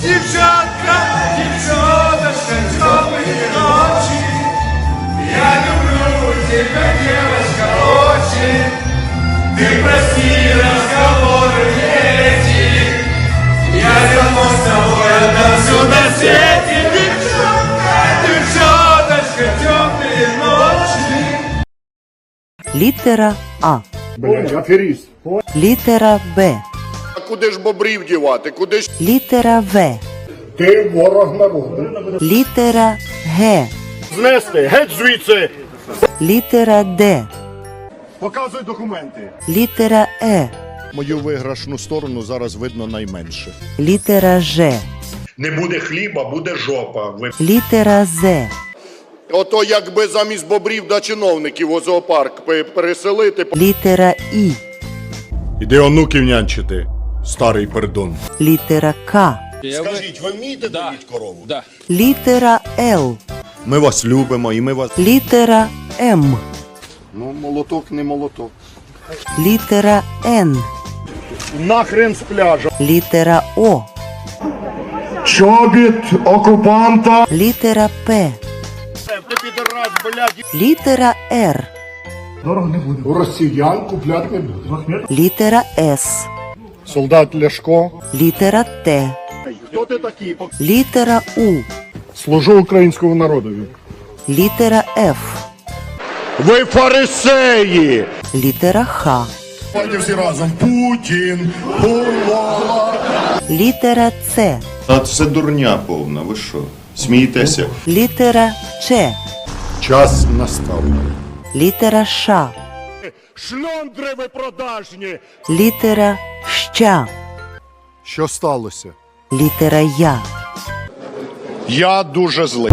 Дівчатка, дівчоночка, темные ночи. Я люблю тебя, девочка, очень. Ты прости разговоры эти. Я давно с тобой отдам на свете. Девчонка, девчоночка, темные ночи. Літера А. Блядь, аферіст. Літера Б. Куди ж бобрів дівати? Куди ж Літера В. Ти ворог народу. Літера Г. Знести, геть звідси. Літера Д. Показуй документи. Літера Е. мою виграшну сторону зараз видно найменше. Літера Ж. Не буде хліба, буде жопа. Ви Літера З. Ото якби замість бобрів да чиновників у зоопарк переселити. Літера І. Іди онуків нянчити, старий пердун. Літера К. Скажіть, ви вмієте доїть корову? Да. Літера Л. Ми вас любимо і ми вас. Літера М. Ну, молоток не молоток. Літера Н. Нахрен з пляжа. Літера О. Чобіт окупанта. Літера П. Літера Р. У росіян купляти не буде. Літера С. Солдат Ляшко. Літера Т. Хто ти такий? Літера У. Служу українському народові. Літера Ф. Ви фарисеї! Літера Х. Давайте всі разом. Путін. Булала. Літера С. А це дурня повна, ви що? Смієтеся? Літера Ч. Час настав. Літера Ш. Шльондри ви продажні. Літера Щ. Що сталося? Літера Я. Я дуже злий.